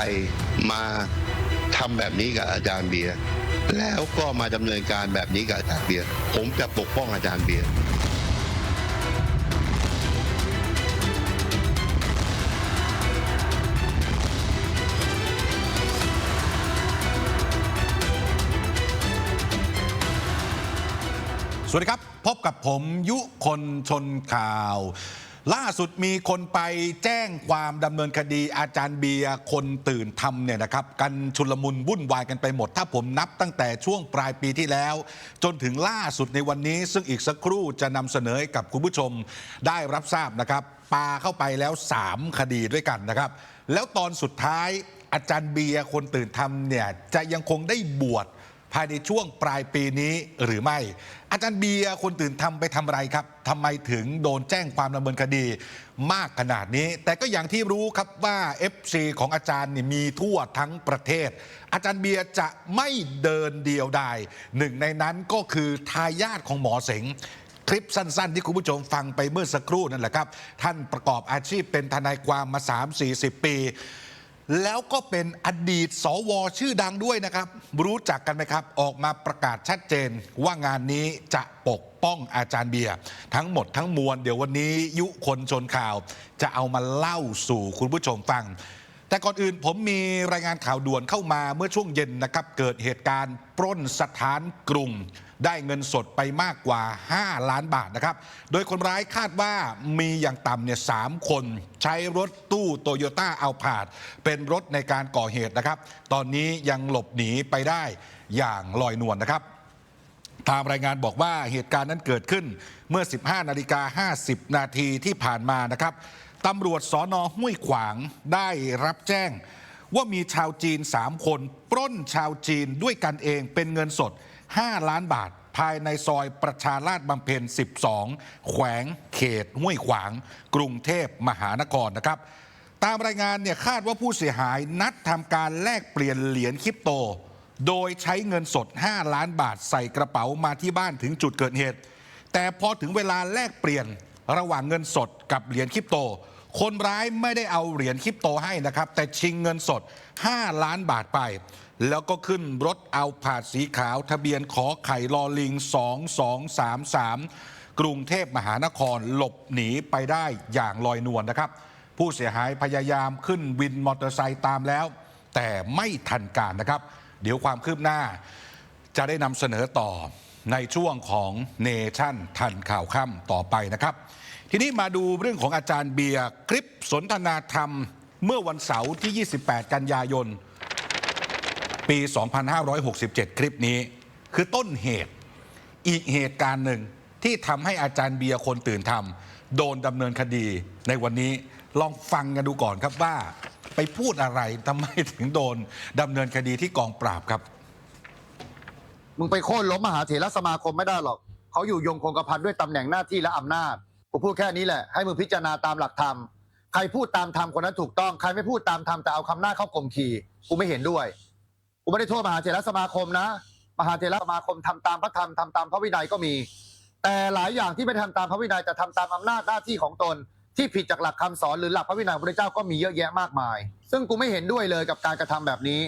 รมาทำแบบนี้กับอาจารย์เบียร์แล้วก็มาดำเนินการแบบนี้กับอาจารย์เบียร์ผมจะปกป้องอาจารย์เบียร์สวัสดีครับ พบกับผมยุคนชนข่าว ล่าสุดมีคนไปแจ้งความดำเนินคดีอาจารย์เบียร์คนตื่นทำเนี่ยนะครับ กันชุลมุนวุ่นวายกันไปหมด ถ้าผมนับตั้งแต่ช่วงปลายปีที่แล้ว จนถึงล่าสุดในวันนี้ ซึ่งอีกสักครู่จะนำเสนอให้กับคุณผู้ชมได้รับทราบนะครับปาเข้าไปแล้ว 3 คดีด้วยกันนะครับ แล้วตอนสุดท้ายอาจารย์เบียร์คนตื่นทำเนี่ยจะยังคงได้บวช ภายในช่วงปลายปีนี้หรือไม่ อาจารย์เบียร์คนตื่นทำไปทำอะไรครับทำไมถึงโดนแจ้งความดำเนินคดีมากขนาดนี้ แต่ก็อย่างที่รู้ครับว่า FC ของอาจารย์นี่มีทั่วทั้งประเทศ อาจารย์เบียร์จะไม่เดินเดียวดายหนึ่งในนั้นก็คือทายาทของหมอเสงคลิปสั้น ๆ ที่คุณผู้ชมฟังไปเมื่อสักครู่นั่นแหละครับ ท่านประกอบอาชีพเป็นทนายความมา 3-40 ปี แล้วก็เป็นอดีตสวชื่อดังด้วยนะครับ รู้จักกันไหมครับ ออกมาประกาศชัดเจนว่างานนี้จะปกป้องอาจารย์เบียร์ทั้งหมดทั้งมวลเดี๋ยววันนี้ยุคนชนข่าว จะเอามาเล่าสู่คุณผู้ชมฟัง แต่ก่อนอื่นผมมีรายงานข่าวด่วนเข้ามาเมื่อช่วงเย็นนะครับ เกิดเหตุการณ์ปล้นสถานกรุง ได้เงินสดไปมากกว่า 5 ล้านบาทนะครับ โดยคนร้ายคาดว่ามีอย่างต่ำเนี่ยสามคน ใช้รถตู้โตโยต้าเอาผาดเป็นรถในการก่อเหตุนะครับ ตอนนี้ยังหลบหนีไปได้อย่างลอยนวลนะครับตามรายงานบอกว่าเหตุการณ์นั้นเกิดขึ้นเมื่อ 15 นาฬิกา 50 นาทีที่ผ่านมานะครับ ตำรวจสอนอห้วยขวางได้รับแจ้ง ว่ามีชาวจีน 3 คน ปล้นชาวจีนด้วยกันเองเป็นเงินสด 5 ล้านบาท ภายในซอยประชาราชบำเพ็ญ 12 แขวงเขตห้วยขวาง กรุงเทพมหานครนะครับ ตามรายงานเนี่ยคาดว่าผู้เสียหายนัดทำการแลกเปลี่ยนเหรียญคริปโต โดยใช้เงินสด 5 ล้านบาทใส่กระเป๋ามาที่บ้านถึงจุดเกิดเหตุ แต่พอถึงเวลาแลกเปลี่ยนระหว่างเงินสดกับเหรียญคริปโต คนร้ายไม่ได้เอาเหรียญคริปโตให้นะครับ แต่ชิงเงินสด 5 ล้านบาทไป แล้วก็ขึ้นรถเอาผาดสีขาว ทะเบียนขอไข่ลอลิง 2233 กรุงเทพมหานครหลบหนีไปได้อย่างลอยนวลนะครับ ผู้เสียหายพยายามขึ้นวินมอเตอร์ไซค์ตามแล้ว แต่ไม่ทันการนะครับ เดี๋ยวความคืบหน้า จะได้นำเสนอต่อในช่วงของเนชั่นทันข่าวค่ำต่อไปนะครับ ทีนี้มาดูเรื่องของอาจารย์เบียร์คลิปสนทนาธรรม เมื่อวันเสาร์ที่ 28 กันยายน ปี 2567 คลิปนี้ คือต้นเหตุอีกเหตุการณ์หนึ่งที่ทำให้อาจารย์เบียร์คนตื่นทำโดนดำเนินคดีในวันนี้ลองฟังกันดูก่อนครับว่า ไปพูดอะไรทำไมถึงโดนดำเนินคดีที่กองปราบครับ มึงไปโค่นล้มมหาเถรสมาคมไม่ได้หรอก เขาอยู่ยงคงกระพันด้วยตำแหน่งหน้าที่และอำนาจ กูพูดแค่นี้แหละ ให้มึงพิจารณาตามหลักธรรม ใครพูดตามธรรมคนนั้นถูกต้อง ใครไม่พูดตามธรรมแต่เอาคำหน้าเข้าข่มขีกูไม่เห็นด้วย กูไม่ได้โทษมหาเถรสมาคมนะ มหาเถรสมาคมทำตามพระธรรมทำตามพระวินัยก็มี แต่หลายอย่างที่ไม่ทำตามพระวินัยแต่ทำตามอำนาจหน้าที่ของตน ที่ผิดจากหลักคำสอนหรือหลักพระวินัยของพระเจ้าก็มีเยอะแยะมากมาย ซึ่งกูไม่เห็นด้วยเลยกับการกระทำแบบนี้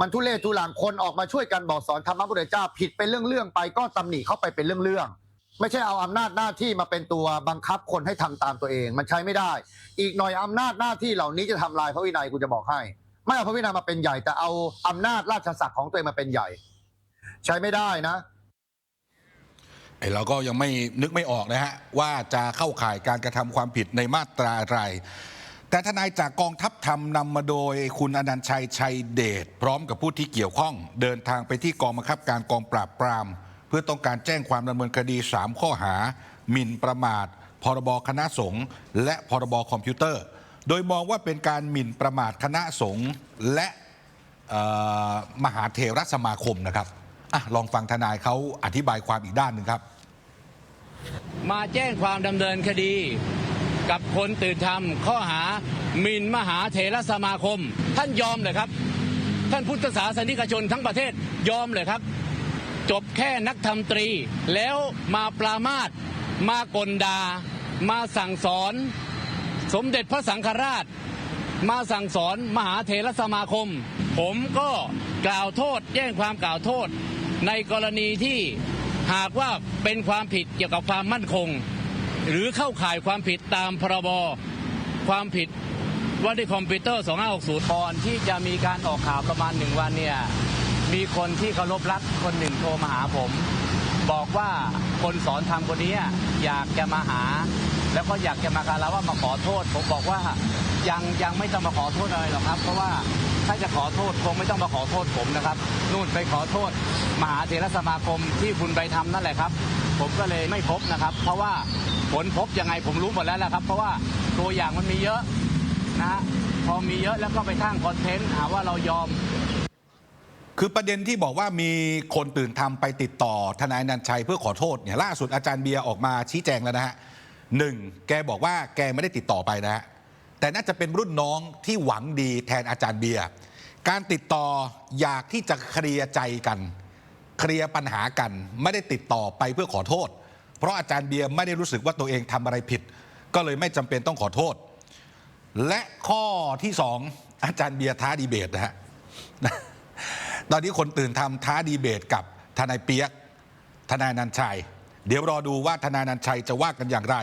มันทุเรศทุลังคนออกมาช่วยกันบอกสอนธรรมะพุทธเจ้าผิดเป็นเรื่องๆไปก็ตำหนิเข้าไปเป็นเรื่องๆ ไม่ใช่เอาอำนาจหน้าที่มาเป็นตัวบังคับคนให้ทำตามตัวเอง มันใช้ไม่ได้ อีกหน่อยอำนาจหน้าที่เหล่านี้จะทำลายพระวินัยกูจะบอกให้ ไม่เอาพระวินัยมาเป็นใหญ่ แต่เอาอำนาจราชศักดิ์ของตัวเองมาเป็นใหญ่ ใช้ไม่ได้นะไอเราก็ยังไม่นึกไม่ออกนะฮะ ว่าจะเข้าข่ายการกระทำความผิดในมาตราอะไรแต่ทนายจากกองทัพธรรมนำมาโดยคุณอนันต์ชัยชัยเดชพร้อมกับผู้ที่เกี่ยวข้อง เดินทางไปที่กองบังคับการกองปราบปราม เพื่อต้องการแจ้งความดำเนินคดี 3 ข้อหา หมิ่นประมาท พรบคณะสงฆ์และพรบคอมพิวเตอร์ โดยมองว่าเป็นการหมิ่นประมาทคณะสงฆ์และมหาเทรสมาคมนะครับอะลองฟังทนายเขาอธิบายความอีกด้านหนึ่งครับ มาแจ้งความดำเนินคดี กับคนตื่นทำข้อหาหมิ่นมหาเถรสมาคม ท่านยอมเลยครับ ท่านพุทธศาสนิกชนทั้งประเทศยอมเลยครับ จบแค่นักธรรมตรี แล้วมาปรามาสมากลดา มาสั่งสอน สมเด็จพระสังฆราช มาสั่งสอนมหาเถรสมาคม ผมก็กล่าวโทษแจ้งความกล่าวโทษ ในกรณีที่หากว่าเป็นความผิดเกี่ยวกับความมั่นคง หรือเข้าข่ายความผิดตามพรบความผิดว่าด้วยคอมพิวเตอร์ 2560ก่อนที่จะมีการออกข่าวประมาณหนึ่งวันเนี่ย มีคนที่เคารพรักคนหนึ่งโทรมาหาผม บอกว่าคนสอนทำคนนี้อยากจะมาหา แล้วก็อยากจะมาคารวะมาขอโทษ ผมบอกว่ายังยังไม่ต้องมาขอโทษอะไรหรอกครับ เพราะว่าถ้าจะขอโทษคงไม่ต้องมาขอโทษผมนะครับนู่นไปขอโทษ มหาเถรสมาคมที่คุณไปทำนั่นแหละครับ ผมก็เลยไม่พบนะครับ เพราะว่าผลพบยังไงผมรู้หมดแล้วแหละครับ เพราะว่าตัวอย่างมันมีเยอะนะฮะพอมีเยอะแล้วก็ไปสร้างคอนเทนต์หาว่าเรายอม คือประเด็นที่บอกว่ามีคนตื่นทำไปติดต่อทนายนันชัยเพื่อขอโทษเนี่ยล่าสุดอาจารย์เบียร์ออกมาชี้แจงแล้วนะฮะหนึ่งแกบอกว่าแกไม่ได้ติดต่อไปนะฮะแต่น่าจะเป็นรุ่นน้องที่หวังดีแทนอาจารย์เบียร์การติดต่ออยากที่จะเคลียร์ใจกัน เคลียร์ปัญหากัน ไม่ได้ติดต่อไปเพื่อขอโทษ เพราะอาจารย์เบียร์ไม่ได้รู้สึกว่าตัวเองทำอะไรผิด ก็เลยไม่จำเป็นต้องขอโทษ และข้อที่สองอาจารย์เบียร์ท้าดีเบตนะฮะ ตอนนี้คนตื่นทำท้าดีเบตกับทนายเปียก ทนายนันชัย เดี๋ยวรอดูว่าทนายนันชัยจะว่ากันอย่างไร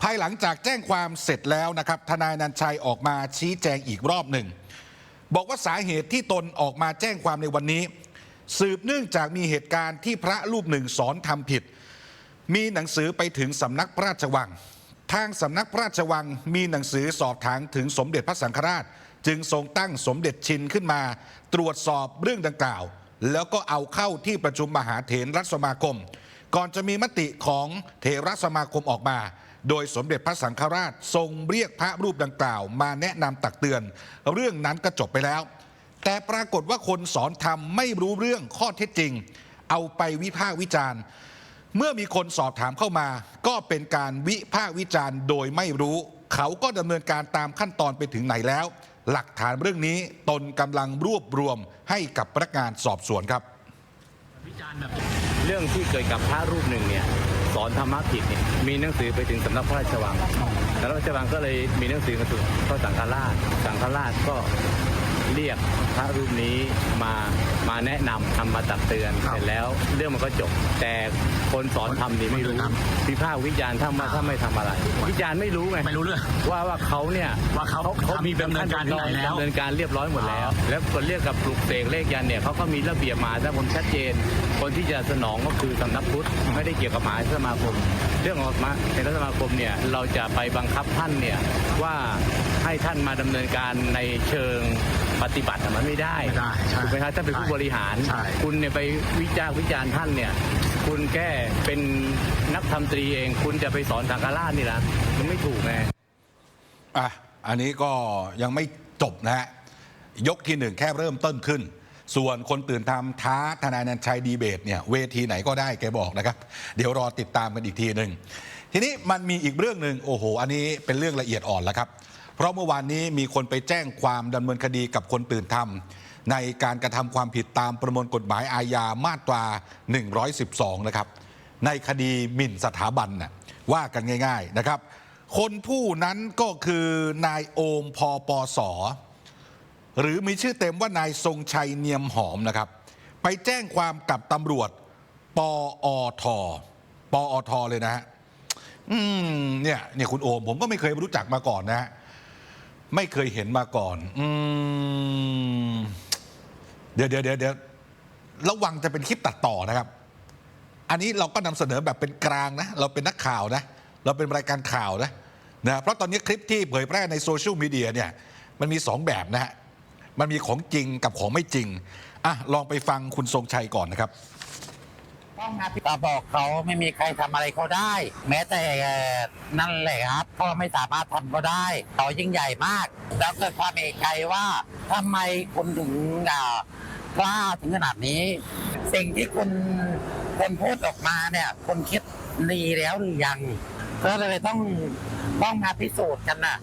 ภายหลังจากแจ้งความเสร็จแล้วนะครับ ทนายนันชัยออกมาชี้แจงอีกรอบหนึ่ง บอกว่าสาเหตุที่ตนออกมาแจ้งความในวันนี้ สืบเนื่องจากมีเหตุการณ์ที่พระรูปหนึ่งสอนทำผิด มีหนังสือไปถึงสำนักพระราชวัง ทางสำนักพระราชวังมีหนังสือสอบถามถึงสมเด็จพระสังฆราช จึงทรงตั้งสมเด็จชินขึ้นมา ตรวจสอบเรื่องดังกล่าว แล้วก็เอาเข้าที่ประชุมมหาเถรรัฐสมาคม ก่อนจะมีมติของเถรสมาคมออกมา โดยสมเด็จพระสังฆราชทรงเรียกพระรูปดังกล่าว มาแนะนำตักเตือน เรื่องนั้นก็จบไปแล้ว แต่ปรากฏว่าคนสอนธรรมไม่รู้เรื่องข้อเท็จจริง เอาไปวิพากษ์วิจารณ์เมื่อมีคนสอบถามเข้ามา ก็เป็นการวิพากษ์วิจารณ์โดยไม่รู้ เขาก็ดำเนินการตามขั้นตอนไปถึงไหนแล้ว หลักฐานเรื่องนี้ตนกำลังรวบรวมให้กับพนักงานสอบสวนครับ วิจารณ์แบบเรื่องที่เกิดกับพระรูปหนึ่งเนี่ยสอนธรรมะผิดเนี่ยมีหนังสือไปถึงสำนักพระราชวังสำนักพระราชวังก็เลยมีหนังสือมาถึงพระสังฆราชสังฆราชก็ เรียกพระรูปนี้มามาแนะนำทำมาตักเตือนเสร็จแล้วเรื่องมันก็จบ แต่คนสอนทำนี่ไม่รู้พิพากษ์วิจารณ์ถ้ามาถ้าไม่ทำอะไร วิจารณ์ไม่รู้ไงไม่รู้เรื่องว่าว่าเขาเนี่ยว่าเขาเขามีดำเนินการถึงไหนแล้ว ดำเนินการเรียบร้อยหมดแล้ว แล้วคนเรียกกับปลุกเสกเลขยันเนี่ยเขาก็มีระเบียบมาถ้าผมชัดเจน คนที่จะสนองก็คือสำนักพุทธไม่ได้เกี่ยวกับมหาสมาคม เรื่องของมหาสมาคมเนี่ยเราจะไปบังคับท่านเนี่ยว่า ให้ท่านมาดำเนินการในเชิงปฏิบัติอะมันไม่ได้ไม่ได้ใช่ถูกไหมครับท่านเป็นผู้บริหาร ใช่ คุณเนี่ยไปวิจารณ์วิจารณ์ท่านเนี่ย คุณแค่เป็นนักธรรมตรีเอง คุณจะไปสอนสังฆราชนี่นะมันไม่ถูกไง อะอันนี้ก็ยังไม่จบนะฮะ ยกที่หนึ่งแค่เริ่มต้นขึ้น ส่วนคนตื่นทำท้าทนายนันชัยดีเบตเนี่ยเวทีไหนก็ได้แกบอกนะครับ เดี๋ยวรอติดตามกันอีกทีหนึ่งทีนี้มันมีอีกเรื่องหนึ่งโอ้โห อันนี้เป็นเรื่องละเอียดอ่อนแล้วครับเพ ราะเมื่อวานนี้มีคนไปแจ้งความดำเนินคดีกับคนตื่นทำในการกระทำความผิดตามประมวลกฎหมายอาญามาตรา 112 นะครับ ในคดีหมิ่นสถาบันน่ะว่ากันง่าย ๆนะครับ คนผู้นั้นก็คือนายโอมพอปอสอหรือมีชื่อเต็มว่านายทรงชัยเนียมหอมนะครับ ไปแจ้งความกับตำรวจปอทปอทเลยนะฮะเนี่ยเนี่ยคุณโอมผมก็ไม่เคยรู้จักมาก่อนนะฮะ ไม่เคยเห็นมาก่อน อืมเดี๋ยวเดี๋ยวเดี๋ยวเดี๋ยวระวังจะเป็นคลิปตัดต่อนะครับ อันนี้เราก็นำเสนอแบบเป็นกลางนะ เราเป็นนักข่าวนะ เราเป็นรายการข่าวนะนะเพราะตอนนี้คลิปที่เผยแพร่ในโซเชียลมีเดียเนี่ย มันมีสองแบบนะฮะ มันมีของจริงกับของไม่จริงอะลองไปฟังคุณทรงชัยก่อนนะครับ ต้องมาบอกเขาไม่มีใครทำอะไรเขาได้ แม้แต่นั่นแหละครับก็ไม่สามารถทำเขาได้เขายิ่งใหญ่มาก แล้วเกิดความเอกใจว่าทำไมคุณถึงกล้าถึงขนาดนี้ สิ่งที่คุณคนพูดออกมาเนี่ยคุณคิดดีแล้วหรือยังก็เลยต้องต้องมาพิสูจน์กันนะ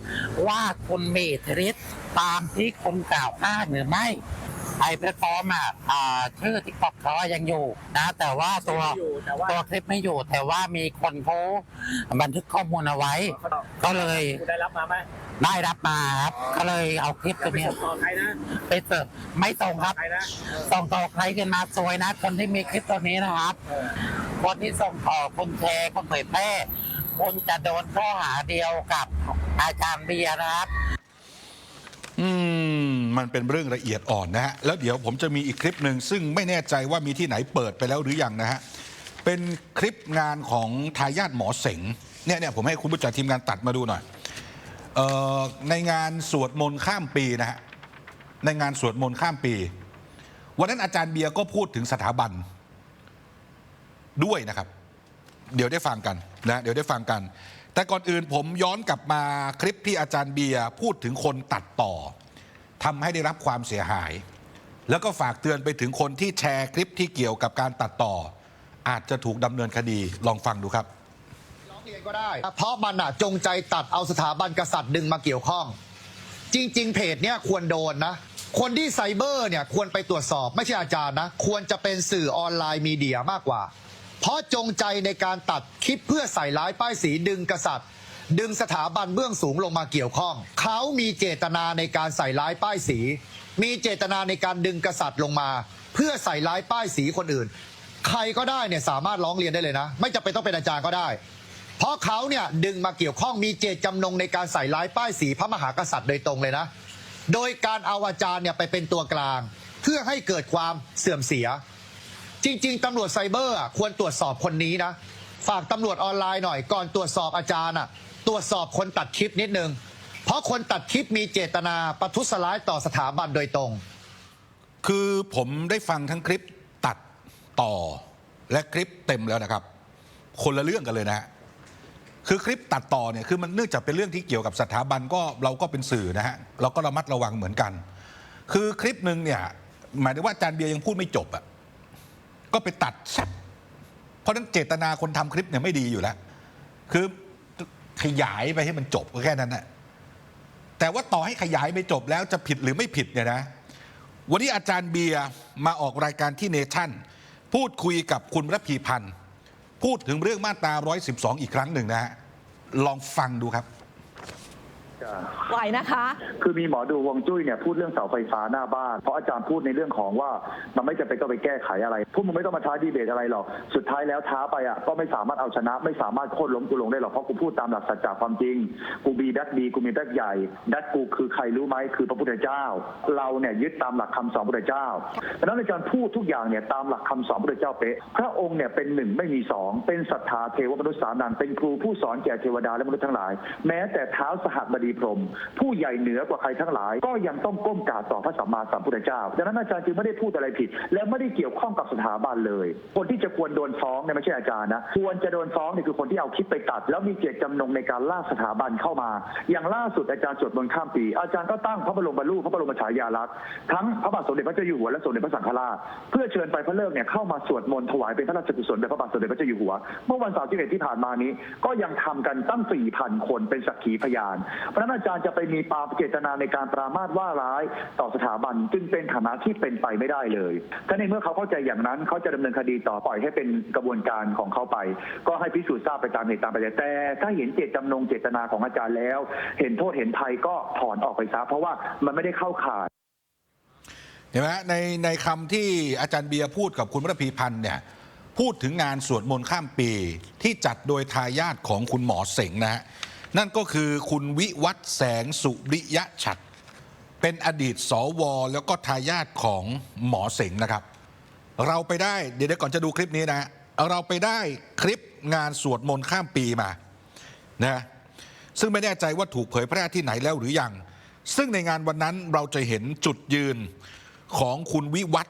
ว่าคุณมีอิทธิฤทธิ์ตามที่คุณกล่าวอ้างหรือไม่ ไอแพลตฟอร์มอะอ่าชื่อทิกตอกเขายังอยู่นะ แต่ว่าตัวตัวคลิปไม่อยู่ แต่ว่ามีคนเขาบันทึกข้อมูลเอาไว้ ก็เลยได้รับมาไหมได้รับมาครับก็เลยเอาคลิปตัวเนี้ยไปเสิร์ฟไม่ส่งครับส่งต่อใครกันมาสวยนะ คนที่มีคลิปตัวนี้นะครับคนที่ส่งต่อคนแชร์คนเผยแพร่คุณจะโดนข้อหาเดียวกับอาจารย์เบียร์นะครับ อืม มันเป็นเรื่องละเอียดอ่อนนะฮะ แล้วเดี๋ยวผมจะมีอีกคลิปหนึ่งซึ่งไม่แน่ใจว่ามีที่ไหนเปิดไปแล้วหรือยังนะฮะ เป็นคลิปงานของทายาทหมอเสงเนี่ยเนี่ยผมให้คุณผู้จัดทีมงานตัดมาดูหน่อยออในงานสวดมนต์ข้ามปีนะฮะ ในงานสวดมนต์ข้ามปี วันนั้นอาจารย์เบียร์ก็พูดถึงสถาบันด้วยนะครับ เดี๋ยวได้ฟังกันนะเดี๋ยวได้ฟังกัน แต่ก่อนอื่นผมย้อนกลับมาคลิปที่อาจารย์เบียร์พูดถึงคนตัดต่อ ทำให้ได้รับความเสียหาย แล้วก็ฝากเตือนไปถึงคนที่แชร์คลิปที่เกี่ยวกับการตัดต่อ อาจจะถูกดำเนินคดีลองฟังดูครับ ร้องเรียนก็ได้ เพราะมันอะจงใจตัดเอาสถาบันกษัตริย์ดึงมาเกี่ยวข้อง จริง ๆ เพจเนี่ยควรโดนนะ คนที่ไซเบอร์เนี่ยควรไปตรวจสอบไม่ใช่อาจารย์นะ ควรจะเป็นสื่อออนไลน์มีเดียมากกว่า เพราะจงใจในการตัดคลิปเพื่อใส่ร้ายป้ายสีดึงกษัตริย์ ดึงสถาบันเบื้องสูงลงมาเกี่ยวข้อง เขามีเจตนาในการใส่ร้ายป้ายสี มีเจตนาในการดึงกษัตริย์ลงมา เพื่อใส่ร้ายป้ายสีคนอื่น ใครก็ได้เนี่ยสามารถร้องเรียนได้เลยนะ ไม่จำเป็นต้องเป็นอาจารย์ก็ได้ เพราะเขาเนี่ยดึงมาเกี่ยวข้องมีเจตจำนงในการใส่ร้ายป้ายสีพระมหากษัตริย์โดยตรงเลยนะ โดยการเอาอาจารย์เนี่ยไปเป็นตัวกลาง เพื่อให้เกิดความเสื่อมเสีย จริง ๆตำรวจไซเบอร์ควรตรวจสอบคนนี้นะฝากตำรวจออนไลน์หน่อยก่อนตรวจสอบอาจารย์อะ ตรวจสอบคนตัดคลิปนิดนึง เพราะคนตัดคลิปมีเจตนาประทุษร้ายต่อสถาบันโดยตรง คือผมได้ฟังทั้งคลิปตัดต่อและคลิปเต็มแล้วนะครับ คนละเรื่องกันเลยนะฮะคือคลิปตัดต่อเนี่ยคือมันเนื่องจากเป็นเรื่องที่เกี่ยวกับสถาบันก็เราก็เป็นสื่อนะฮะเราก็ระมัดระวังเหมือนกัน คือคลิปหนึ่งเนี่ยหมายถึงว่าอาจารย์เบียร์ยังพูดไม่จบอะก็ไปตัดซับเพราะฉะนั้นเจตนาคนทำคลิปเนี่ยไม่ดีอยู่แล้ว คือ ขยายไปให้มันจบก็แค่นั้นแหละแต่ว่าต่อให้ขยายไปจบแล้วจะผิดหรือไม่ผิดเนี่ยนะ วันนี้อาจารย์เบียร์มาออกรายการที่เนชั่น พูดคุยกับคุณระพีพันธ์ พูดถึงเรื่องมาตรา 112 อีกครั้งหนึ่งนะฮะ ลองฟังดูครับ ไหวนะคะ คือมีหมอดูฮวงจุ้ยเนี่ยพูดเรื่องเสาไฟฟ้าหน้าบ้าน เพราะอาจารย์พูดในเรื่องของว่ามันไม่จำเป็นต้องไปแก้ไขอะไรพวกมึงไม่ต้องมาท้าดีเบตอะไรหรอก สุดท้ายแล้วท้าไปอะก็ไม่สามารถเอาชนะ ไม่สามารถโค่นล้มกูลงได้หรอก เพราะกูพูดตามหลักสัจจะความจริง กูมีแบ็คดีกูมีแบ็คใหญ่แบ็คกูคือใครรู้ไหมคือพระพุทธเจ้า เราเนี่ยยึดตามหลักคำสอนพระพุทธเจ้าดังนั้นอาจารย์พูดทุกอย่างเนี่ยตามหลักคำสอนพระพุทธเจ้าเป๊ะ พระองค์เนี่ยเป็นหนึ่งไม่มีสองเป็นศรัทธาเทวมนุษย์สานันเป็นครูผู้สอนแก่เทวดาและมนุษย์ทั้งหลาย แม้แต่เท้าสหัสบดีพรม ผู้ใหญ่เหนือกว่าใครทั้งหลาย ก็ยังต้องก้มกราบต่อพระสัมมาสัมพุทธเจ้าดังนั้นอาจารย์จึงไม่ได้พูดอะไรผิด และไม่ได้เกี่ยวข้องกับสถาบันเลย คนที่จะควรโดนฟ้องเนี่ยไม่ใช่อาจารย์นะควรจะโดนฟ้องเนี่ยคือคนที่เอาคลิปไปตัด แล้วมีเจตจำนงในการล่าสถาบันเข้ามา อย่างล่าสุดอาจารย์สวดมนต์ข้ามปี อาจารย์ก็ตั้งพระบรมรูปพระบรมฉายาลักษณ์ทั้งพระบาทสมเด็จพระเจ้าอยู่หัวและสมเด็จพระสังฆราชเพื่อเชิญไปพระเลิกเนี่ยเข้ามาสวดมนต์ถวายเป็นพระราชกุศลแด่พระบาทสมเด็จพระเจ้าอยู่หัว เมื่อวันเสาร์ที่เอ็ดที่ผ่านมานี้ ก็ยังทำกันตั้ง4,000 คนเป็นสักขีพยานเระฉะนั้นอาจารย์จะไปมีปาเจตนาในการปรามาสว่าร้ายต่อสถาบันจึงเป็นฐานะที่เป็นไปไม่ได้เลยถ้าในเมื่อเขาเข้าใจอย่างนั้นเขาจะดำเนินคดีต่อปล่อยให้เป็นกระบวนการของเขาไป ก็ให้พิสูจน์ทราบไปตามเหตุตามปัจจัยแต่ ถ้าเห็นเจตจำนงเจตนาของอาจารย์แล้ว เห็นโทษเห็นภัยก็ถอนออกไปซะเพราะว่ามันไม่ได้เข้าข่ายเห็นไหมฮะในในคำที่อาจารย์เบียร์พูดกับคุณระพีพันธ์เนี่ยพูดถึงงานสวดมนต์ข้ามปีที่จัดโดยทายาทของคุณหมอเสงนะฮะ นั่นก็คือคุณวิวัฒแสงสุริยะฉัตรเป็นอดีตสวแล้วก็ทายาทของหมอเสงนะครับ เราไปได้เดี๋ยวก่อนจะดูคลิปนี้นะ เราไปได้คลิปงานสวดมนต์ข้ามปีมานะซึ่งไม่แน่ใจว่าถูกเผยแพร่ที่ไหนแล้วหรือยัง ซึ่งในงานวันนั้นเราจะเห็นจุดยืนของคุณวิวัฒ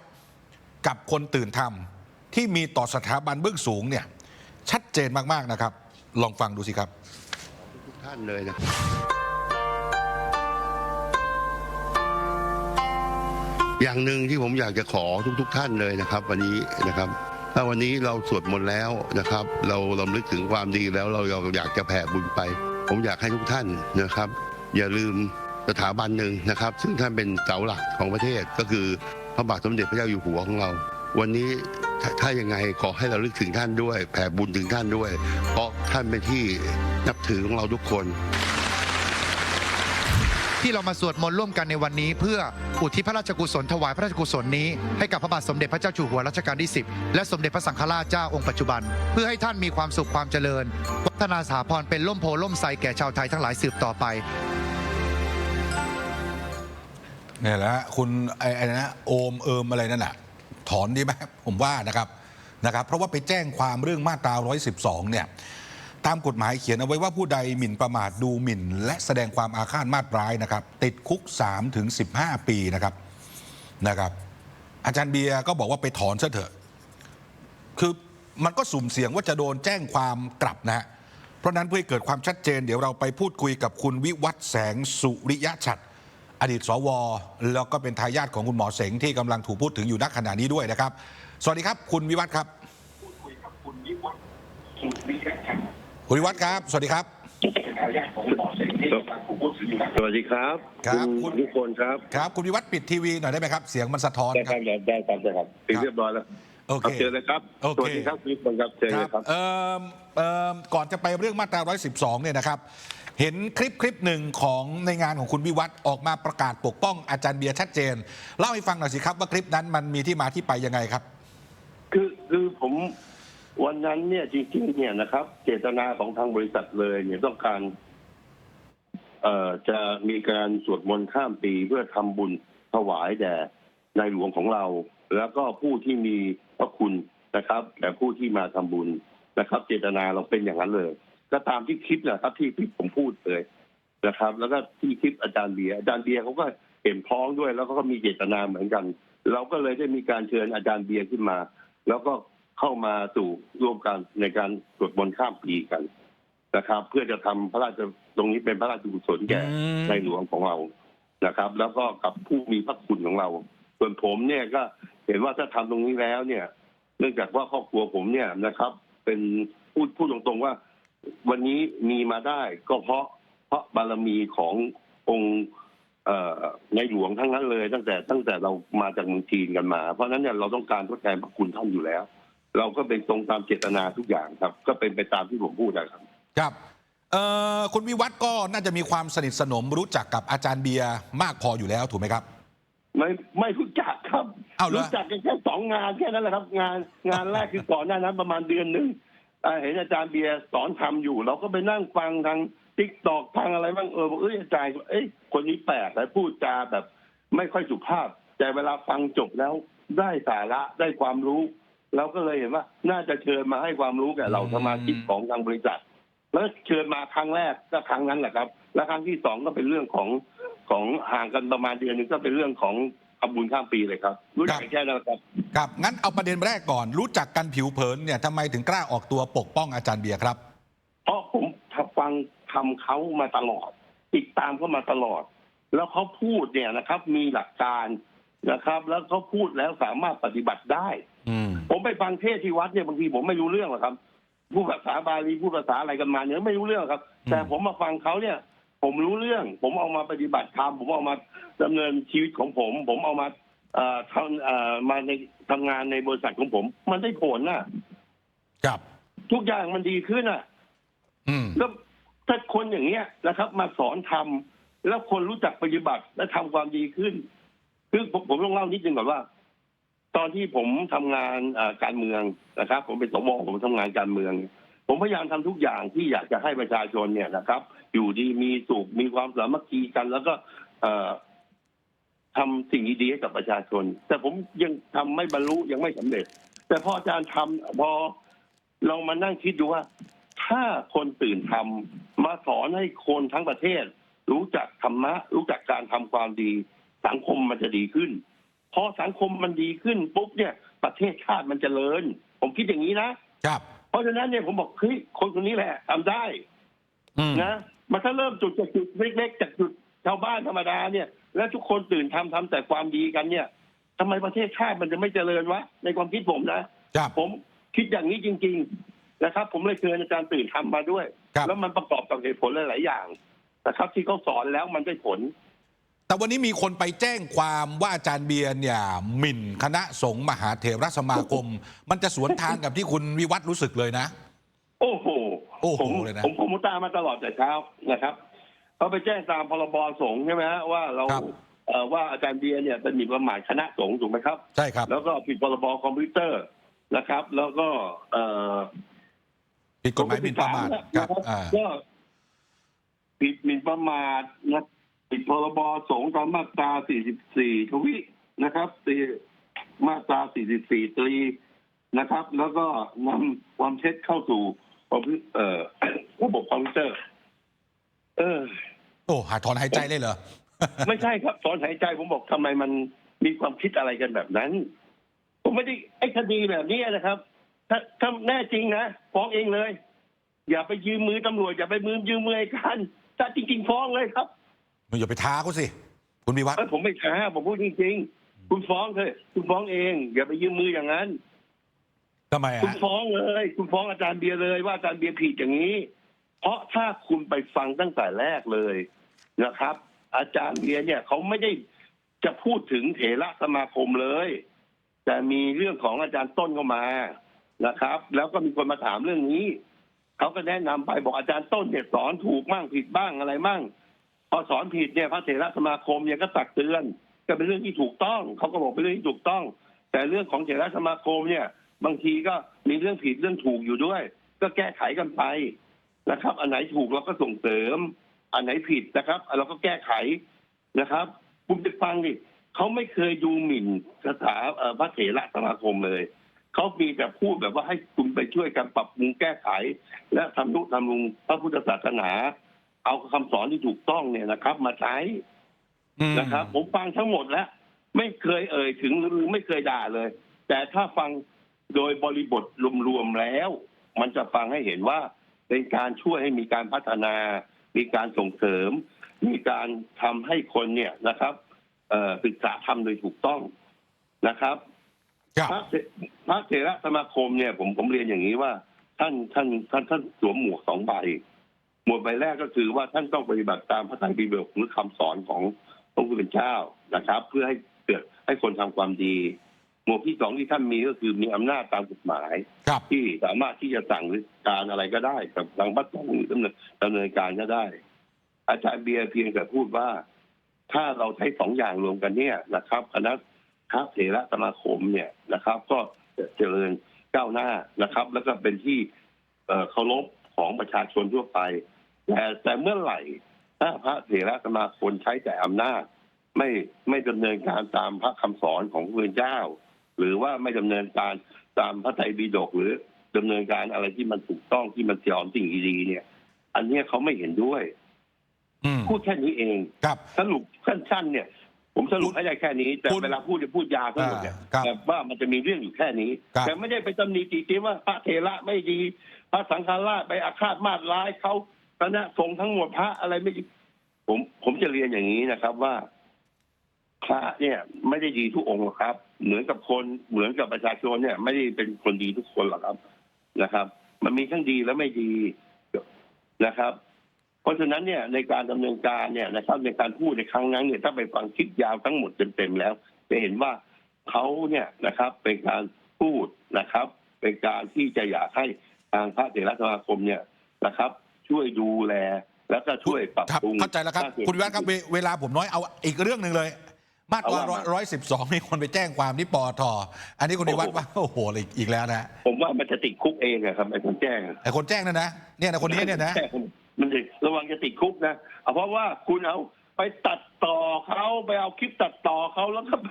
กับคนตื่นธรรม ที่มีต่อสถาบันเบื้องสูงเนี่ยชัดเจนมาก ๆ นะครับ ลองฟังดูสิครับ ท่านเลยนะอย่างหนึ่งที่ผมอยากจะขอทุกๆท่านเลยนะครับ วันนี้นะครับ ถ้าวันนี้เราสวดมนต์แล้วนะครับ เราลำลึกถึงความดีแล้วเราอยากจะแผ่บุญไป ผมอยากให้ทุกท่านนะครับ อย่าลืมสถาบันหนึ่งนะครับ ซึ่งท่านเป็นเสาหลักของประเทศก็คือพระบาทสมเด็จพระเจ้าอยู่หัวของเรา วันนี้ถ้าถ้ายังไงขอให้เราลึกถึงท่านด้วย แผ่บุญถึงท่านด้วย เพราะท่านเป็นที่ นับถือของเราทุกคน ที่เรามาสวดมนต์ร่วมกันในวันนี้ เพื่ออุทิศพระราชกุศลถวายพระราชกุศลนี้ให้กับพระบาทสมเด็จพระเจ้าอยู่หัวรัชกาลที่ 10 และสมเด็จพระสังฆราชเจ้าองค์ปัจจุบัน เพื่อให้ท่านมีความสุขความเจริญวัฒนาสถาพรเป็นล่มโพล่มไทรแก่ชาวไทยทั้งหลายสืบต่อไปเนี่ยแหละฮะคุณไอ้ไอ้นะโอมเอิมอะไรนั่นน่ะถอนดีไหมผมว่านะครับนะครับ เพราะว่าไปแจ้งความเรื่องมาตรา 112 เนี่ย ตามกฎหมายเขียนเอาไว้ว่าผู้ใดหมิ่นประมาทดูหมิ่น และแสดงความอาฆาตมาตร้ายนะครับ ติดคุก3ถึง15 ปีนะครับนะครับ อาจารย์เบียร์ก็บอกว่าไปถอนซะเถอะ คือมันก็สุ่มเสี่ยงว่าจะโดนแจ้งความกลับนะฮะเพราะนั้นเพื่อให้เกิดความชัดเจน เดี๋ยวเราไปพูดคุยกับคุณวิวัฒแสงสุริยะฉัตรอดีตสว แล้วก็เป็นทายาทของคุณหมอเสงที่กำลังถูกพูดถึงอยู่ณขณะนี้ด้วยนะครับ สวัสดีครับ คุณวิวัฒน์ครับคุณวิวัฒ น์ครับ สวัสดีครับ สวัสดีครับครับณคุณ ทุกคนครับครับ คุณวิวัฒน์ปิดทีวีหน่อยได้ไหมครับ เสียงมันสะท้อนได้คครัรับบได้ครับได้ครับปิดเรียบร้อยแล้วโอเคครับเชิญเลยครับโอเค สวัสดีครับทุกคนครับเชิญคเลรับยครับ เอ่อเอ่อก่อนจะไปเรื่องมาตรา 112 เนี่ยนะครับ เห็นคลิปคลิปหนึ่งของในงานของคุณวิวัฒน์ออกมาประกาศปกป้องอาจารย์เบียร์ชัดเจน เล่าให้ฟังหน่อยสิครับว่าคลิปนั้นมันมีที่มาที่ไปยังไงครับ คือคือผม วันนั้นเนี่ยจริงๆเนี่ยนะครับ เจตนาของทางบริษัทเลย เนี่ยต้องการ เอ่อจะมีการสวดมนต์ข้ามปีเพื่อทำบุญถวายแด่ในหลวงของเรา แล้วก็ผู้ที่มีพระคุณนะครับแก่ผู้ที่มาทำบุญนะครับ เจตนาเราเป็นอย่างนั้นเลย ก็ตามที่คลิปนะครับ ที่ที่ผมพูดเลยนะครับ แล้วก็ที่คลิปอาจารย์เบียร์อาจารย์เบียร์เขาก็เห็นพ้องด้วย แล้วก็มีเจตนาเหมือนกัน เราก็เลยได้มีการเชิญอาจารย์เบียร์ขึ้นมา แล้วก็ เข้ามาสู่ร่วมกันในการสวดมนต์ข้ามปีกันนะครับ เพื่อจะทำพระราชตรงนี้เป็นพระราชกุศลแก่อืมในหลวงของเรานะครับ แล้วก็กับผู้มีพระคุณของเรา ส่วนผมเนี่ยก็เห็นว่าถ้าทำตรงนี้แล้วเนี่ย เนื่องจากว่าครอบครัวผมเนี่ยนะครับ เป็นพูดพูดตรงๆว่า วันนี้มีมาได้ก็เพราะเพราะบารมีขององค์เอ่อในหลวงทั้งนั้นเลย ตั้งแต่ตั้งแต่เรามาจากเมืองจีนกันมา เพราะฉะนั้นเนี่ยเราต้องการทดแทนพระคุณท่านอยู่แล้ว เราก็เป็นตรงตามเจตนาทุกอย่างครับ ก็เป็นไปตามที่ผมพูดนะครับ ครับเอ่อคุณวิวัฒน์ก็น่าจะมีความสนิทสนมรู้จักกับอาจารย์เบียร์มากพออยู่แล้วถูกไหมครับ ไม่ไม่รู้จักครับอ้าวเหรอ รู้จักกันแค่สองงานแค่นั้นแหละครับ งานงานแรกคือก่อนหน้านั้นประมาณเดือนหนึ่งอ่าเห็นอาจารย์เบียร์สอนทำอยู่ เราก็ไปนั่งฟังทางติ๊กตอกทางอะไรบ้างเออบอกเอ้ยอาจารย์เอ้ยคนนี้แปลกแต่พูดจาแบบ ไม่ค่อยสุภาพ แต่เวลาฟังจบแล้วได้สาระได้ความรู้ เราก็เลยเห็นว่า น่าจะเชิญมาให้ความรู้แก่เราสมาชิกของทางบริษัท แล้วเชิญมาครั้งแรกก็ครั้งนั้นแหละครับ แล้วครั้งที่สองก็เป็นเรื่องของของห่างกันประมาณเดือนหนึงก็เป็นเรื่องของทำบุญข้ามปีเลยครับ รู้จักแค่นั้นแหละครับ ครับ งั้นเอาประเด็นแรกก่อน รู้จักกันผิวเผินเนี่ยทำไมถึงกล้าออกตัวปกป้องอาจารย์เบียร์ครับ เพราะผมฟังคำเขามาตลอด ติดตามเขามาตลอด แล้วเขาพูดเนี่ยนะครับ มีหลักการนะครับ แล้วเขาพูดแล้วสามารถปฏิบัติได้อืม ผมไปฟังเทศน์ที่วัดเนี่ยบางทีผมไม่รู้เรื่องหรอกครับพูดภาษาบาลีพูดภาษาอะไรกันมาเนี่ยไม่รู้เรื่องครับอืมแต่ผมมาฟังเขาเนี่ย ผมรู้เรื่อง ผมเอามาปฏิบัติธรรมผมเอามาดำเนินชีวิตของผม ผมเอามาเอ่อทำเอ่อมาในทำงานในบริษัทของผม มันได้ผลน่ะครับทุกอย่างมันดีขึ้นน่ะอืมแล้วถ้าคนอย่างเงี้ยนะครับ มาสอนทำแล้วคนรู้จักปฏิบัติและทำความดีขึ้น คือผมผมต้องเล่านิดนึงก่อนว่า ตอนที่ผมทำงานการเมืองนะครับ ผมเป็นสวผมทำงานการเมือง ผมพยายามทำทุกอย่างที่อยากจะให้ประชาชนเนี่ยนะครับ อยู่ดีมีสุขมีความสามัคคีกัน แล้วก็เอ่อทำสิ่งดีๆให้กับประชาชน แต่ผมยังทำไม่บรรลุยังไม่สำเร็จ แต่พออาจารย์ทำพอเรามานั่งคิดดูว่า ถ้าคนตื่นทำมาสอนให้คนทั้งประเทศ รู้จักธรรมะ รู้จักการทำความดี สังคมมันจะดีขึ้น พอสังคมมันดีขึ้นปุ๊บเนี่ยประเทศชาติมันจเจริญ ผมคิดอย่างนี้นะ ครับ เพราะฉะนั้นเนี่ยผมบอกเฮ้ยคนคนนี้แหละทำได้อืม นะ มันถ้าเริ่มจุดจากจุดเล็กๆจากจุดชาวบ้านธรรมดาเนี่ย แล้วทุกคนตื่นทำทำแต่ความดีกันเนี่ยทำไมประเทศชาติมันจะไม่เจริญวะในความคิดผมนะ ครับ ผมคิดอย่างนี้จริง ๆนะครับ ผมเลยเชิญอาจารย์ตื่นทำมาด้วย ครับ แล้วมันประกอบกับเหตุผลหลายๆอย่างนะครับ ที่เขาสอนแล้วมันได้ผล แต่วันนี้มีคนไปแจ้งความว่าอาจารย์เบียร์เนี่ยหมิ่นคณะสงฆ์มหาเถรสมาคม มันจะสวนทางกับที่คุณวิวัฒน์รู้สึกเลยนะ โอ้โหโอ้โหผมเลยนะผมผมตามมาตลอดแต่เช้านะครับเขาไปแจ้งตามพรบสงฆ์ใช่ไหมฮะว่าเราครับเอ่อว่าอาจารย์เบียร์เนี่ยเป็นหมิ่นประมาทคณะสงฆ์ถูกไหมครับใช่ครับ แล้วก็ผิดพรบคอมพิวเตอร์นะครับ แล้วก็เอ่อผิดกฎหมายหมิ่นประมาทครับอ่าก็ผิดหมิ่นประมาทนะ ผิดพรบสงฆ์ตามมาตรา 44 ทวินะครับตีมาตรา 44 ตรีนะครับ แล้วก็นำความเท็จเข้าสู่คอมพิวเอ่อระบบคอมพิวเตอร์ เออ โอ้หาถอนหายใจเลยเหรอ ไม่ใช่ครับสอนหายใจผมบอกทำไมมันมีความคิดอะไรกันแบบนั้น ผมไม่ได้ไอ้คดีแบบนี้นะครับ ถ้าถ้าแน่จริงนะฟ้องเองเลย อย่าไปยืมมือตำรวจอย่าไปมือยืมมือไอ้กันถ้าจริง ๆ ฟ้องเลยครับมึง อย่าไปท้าเขาสิ คุณวิวัฒน์เอ้ยผมไม่ท้าผมพูดจริง ๆ คุณฟ้องเถอะคุณฟ้องเอง อย่าไปยืมมืออย่างนั้น ทำไมคุณฮะฟ้องเลย คุณฟ้องอาจารย์เบียร์เลยว่าอาจารย์เบียร์ผิดอย่างนี้ เพราะถ้าคุณไปฟังตั้งแต่แรกเลยนะครับ อาจารย์เบียร์เนี่ยเขาไม่ได้จะพูดถึงเถระสมาคมเลย แต่มีเรื่องของอาจารย์ต้นเข้ามานะครับ แล้วก็มีคนมาถามเรื่องนี้เขาก็แนะนำไปบอกอาจารย์ต้นเนี่ยสอนถูกบ้างผิดบ้างอะไรบ้าง พอสอนผิดเนี่ยพระเถระสมาคมเนี่ยก็ตักเตือนก็เป็นเรื่องที่ถูกต้องเขาก็บอกเป็นเรื่องที่ถูกต้อง แต่เรื่องของเถระสมาคมเนี่ย บางทีก็มีเรื่องผิดเรื่องถูกอยู่ด้วย ก็แก้ไขกันไปนะครับ อันไหนถูกเราก็ส่งเสริม อันไหนผิดนะครับเราก็แก้ไขนะครับคุณไปฟังดิเขาไม่เคยดูหมิ่นสถาพระเถระสมาคมเลยเขามีแต่พูดแบบว่าให้คุณไปช่วยกันปรับปรุงแก้ไข และทำนุทำรุงพระพุทธศาสนา เอาคำสอนที่ถูกต้องเนี่ยนะครับ มาใช้อืมนะครับ ผมฟังทั้งหมดแล้ว ไม่เคยเอ่ยถึงหรือไม่เคยด่าเลย แต่ถ้าฟังโดยบริบทรวมๆแล้ว มันจะฟังให้เห็นว่าเป็นการช่วยให้มีการพัฒนา มีการส่งเสริม มีการทำให้คนเนี่ยนะครับเอ่อศึกษาธรรมโดยถูกต้องนะครับครับพระเถพระเถระสมาคมเนี่ย ผมผมเรียนอย่างนี้ว่า ท่านท่านท่านท่านสวมหมวกสองใบห มวกใบแรกก็คือว่าท่านต้องปฏิบัติตามพระไตรปิฎกหรือคำสอนของพระพุทธเจ้านะครับ เพื่อให้เกิดให้คนทำความดี หมวกที่สองที่ท่านมีก็คือมีอำนาจตามกฎหมายครับที่สามารถที่จะสั่งหรือการอะไรก็ได้กับทางพระสงฆ์หรือดำเนินดำเนินการก็ได้ อาจารย์เบียร์เพียงแต่พูดว่า ถ้าเราใช้สองอย่างรวมกันเนี่ยนะครับคณะพระเถระสมาคมเนี่ยนะครับ ก็จะเจริญก้าวหน้านะครับ แล้วก็เป็นที่เอ่อเคารพของประชาชนทั่วไป แต่แต่เมื่อไหร่ถ้าพระเถระสมาคมใช้แต่อำนาจ ไม่ไม่ดำเนินการตามพระคำสอนของพระพุทธเจ้า หรือว่าไม่ดำเนินการตามพระไตรปิฎกหรือดำเนินการอะไรที่มันถูกต้องที่มันสอนสิ่งดีๆเนี่ย อันเนี้ยเขาไม่เห็นด้วยอืมพูดแค่นี้เองครับสรุปสั้นๆเนี่ย ผมสรุปให้ได้แค่นี้ แต่คุณเวลาพูดจะพูดยาวทั้งหมดเนี่ยครับแต่ว่ามันจะมีเรื่องอยู่แค่นี้ครับแต่ไม่ได้ไปตำหนิตีตีว่าพระเถระไม่ดี พระสังฆราชไปอาฆาตมาตร้ายเขา คณะสงฆ์ทั้งหมดพระอะไรไม่ผมผมจะเรียนอย่างนี้นะครับว่า พระเนี่ย ไม่ได้ดีทุกองค์หรอกครับ เหมือนกับคนเหมือนกับประชาชนเนี่ย ไม่ได้เป็นคนดีทุกคนหรอกครับนะครับ มันมีทั้งดีและไม่ดีนะครับ เพราะฉะนั้นเนี่ยในการดำเนินการเนี่ยนะครับ ในการพูดในครั้งนั้นเนี่ยถ้าไปฟังคลิปยาวทั้งหมดเต็มๆแล้ว จะเห็นว่าเขาเนี่ยนะครับ เป็นการพูดนะครับ เป็นการที่จะอยากให้ทางพระเถรสมาคมเนี่ยนะครับ ช่วยดูแล แล้วก็ช่วยปรับครับปรุงเข้าใจแล้วครับคุณวิวัฒน์ครับเวเวลาผมน้อยเอาอีกเรื่องหนึ่งเลย มาตราเอาว่ามา ร้อยสิบสองมีคนไปแจ้งความที่ปอทอันนี้คุณวิวัฒน์ว่าโอ้โหอีกอีกแล้วนะผมว่ามันจะติดคุกเองอะครับไอ้คนแจ้งอะไอ้คนแจ้งนั่นนะเนี่ยนะคนนี้เนี่ยนะมันจะระวังจะติดคุกนะเอาเพราะว่าคุณเอาไปตัดต่อเขาไปเอาคลิปตัดต่อเขาแล้วก็ไป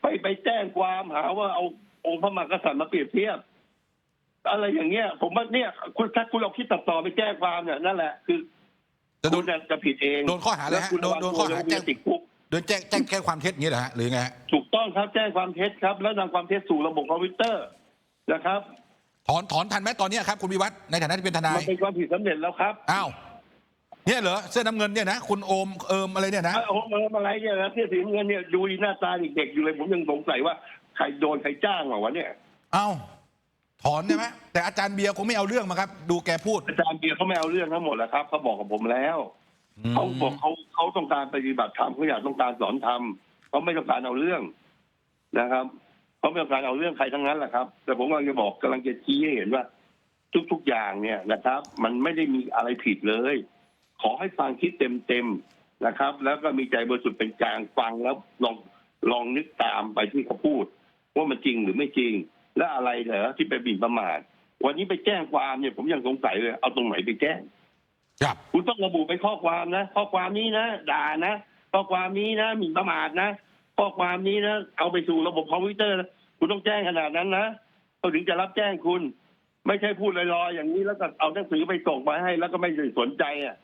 ไปไปแจ้งความหาว่าเอาองค์พระมหากษัตริย์มาเปรียบเทียบ อะไรอย่างเงี้ย ผมว่าเนี่ยคุณถ้าคุณเอาคลิปตัดต่อไปแจ้งความเนี่ยนั่นแหละ คือจะโดคุนณจะจะผิดเองโดนข้อหาอะไรฮะคุณโดนโดนข้อหาระวังตัวแจ้งคุณจะติดคุกโดนแจ้งแจ้งแจ้งความเท็จอย่างนี้เหรอฮะหรือไงฮะถูกต้องครับแจ้งความเท็จครับ แล้วนำความเท็จสู่ระบบคอมพิวเตอร์นะครับ ถอนถอนทันไหมตอนเนี้ยครับคุณวิวัฒน์ในฐานะที่เป็นทนายมันเป็นความผิดสำเร็จแล้วครับอ้าวเนี่ยเหรอเสื้อน้ำเงินเนี่ยนะคุณโอมเอิมอะไรเนี่ยนะไอ้โอ้โหอะไรเนี่ยนะที่สีเงินเนี่ยดูดีหน้าตาเด็กๆอยู่เลยผมยังสงสัยว่าใครโดนใครจ้างเหรอวะเนี่ย เอ้า ถอนใช่ไหมแต่อาจารย์เบียร์คงไม่เอาเรื่องมาครับ ดูแกพูด อาจารย์เบียร์เขาไม่เอาเรื่องทั้งหมดแล้วครับเขาบอกกับผมแล้วเขาบอกเขาเขาต้องการปฏิบัติธรรมเขาอยากต้องการสอนธรรมเขาไม่ต้องการเอาเรื่องนะครับเขาไม่ต้องการเอาเรื่องใครทั้งนั้นแหละครับ แต่ผมกำลังจะบอกกำลังจะชี้ให้เห็นว่า ทุกๆอย่างเนี่ยนะครับ มันไม่ได้มีอะไรผิดเลย ขอให้ฟังคลิปเต็มๆนะครับ แล้วก็มีใจบริสุทธิ์เป็นกลางฟังแล้วลองลองนึกตามไปที่เขาพูด ว่ามันจริงหรือไม่จริง และอะไรเหรอที่ไปบินประมาทวันนี้ไปแจ้งความเนี่ยผมยังสงสัยเลยเอาตรงไหนไปแจ้งครับ คุณต้องระบุเป็นข้อความนะ ข้อความนี้นะด่านะข้อความนี้นะหมิ่นประมาทนะ ข้อความนี้นะเอาไปสู่ระบบคอมพิวเตอร์นะคุณต้องแจ้งขนาดนั้นนะเขาถึงจะรับแจ้งคุณ ไม่ใช่พูดลอยๆอย่างนี้แล้วก็เอาหนังสือไปส่งไปให้ แล้วก็ไม่ได้สนใจอะ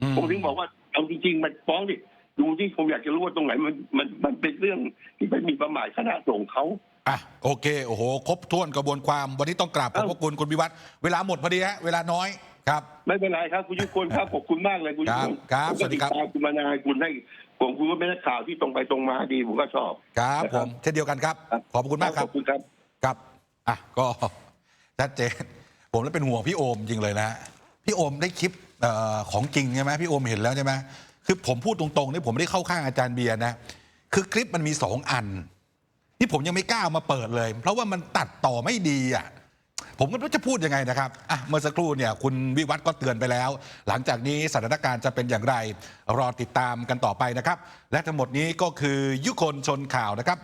อืมผมถึงบอกว่าเอาจริงๆมันฟ้องดิดูที่ผมอยากจะรู้ว่าตรงไหนมันมันมันเป็นเรื่องที่ไปหมีประมาทคณะส่งฆ์เขา อะโอเคโอ้โห ครบถ้วนกระบวนความ วันนี้ต้องกราบขอบพระคุณคุณวิวัฒน์เวลาหมดพอดีฮะเวลาน้อยครับ ไม่เป็นไรครับคุณยุคนครับขอบคุณมากเลยคุณยุคนครับผมสวัสดีครับติตามคุณมานานคุณให้ผมคุณก็เป็นนักข่าวที่ตรงไปตรงมาดีผมก็ชอบครับนะผครับมเช่นเดียวกันครับ ขอบคุณมากครัขบอบคุณครับครับอะก็ชัดเจนผมแล้วเป็นห่วงพี่โอมจริงเลยนะพี่โอมได้คลิปเออของจริงใช่ไหมพี่โอมเห็นแล้วใช่ไหมคือผมพูดตรงๆนี่ผมไม่ได้เข้าข้างอาจารย์เบียร์นะคือคลิปมันมีสองอัน ที่ผมยังไม่กล้ามาเปิดเลย เพราะว่ามันตัดต่อไม่ดีอะผมก็ไม่รู้จะพูดยังไงนะครับอะเมื่อสักครู่เนี่ยคุณวิวัฒน์ก็เตือนไปแล้ว หลังจากนี้สถานการณ์จะเป็นอย่างไร รอติดตามกันต่อไปนะครับ และทั้งหมดนี้ก็คือยุคนชนข่าวนะครับ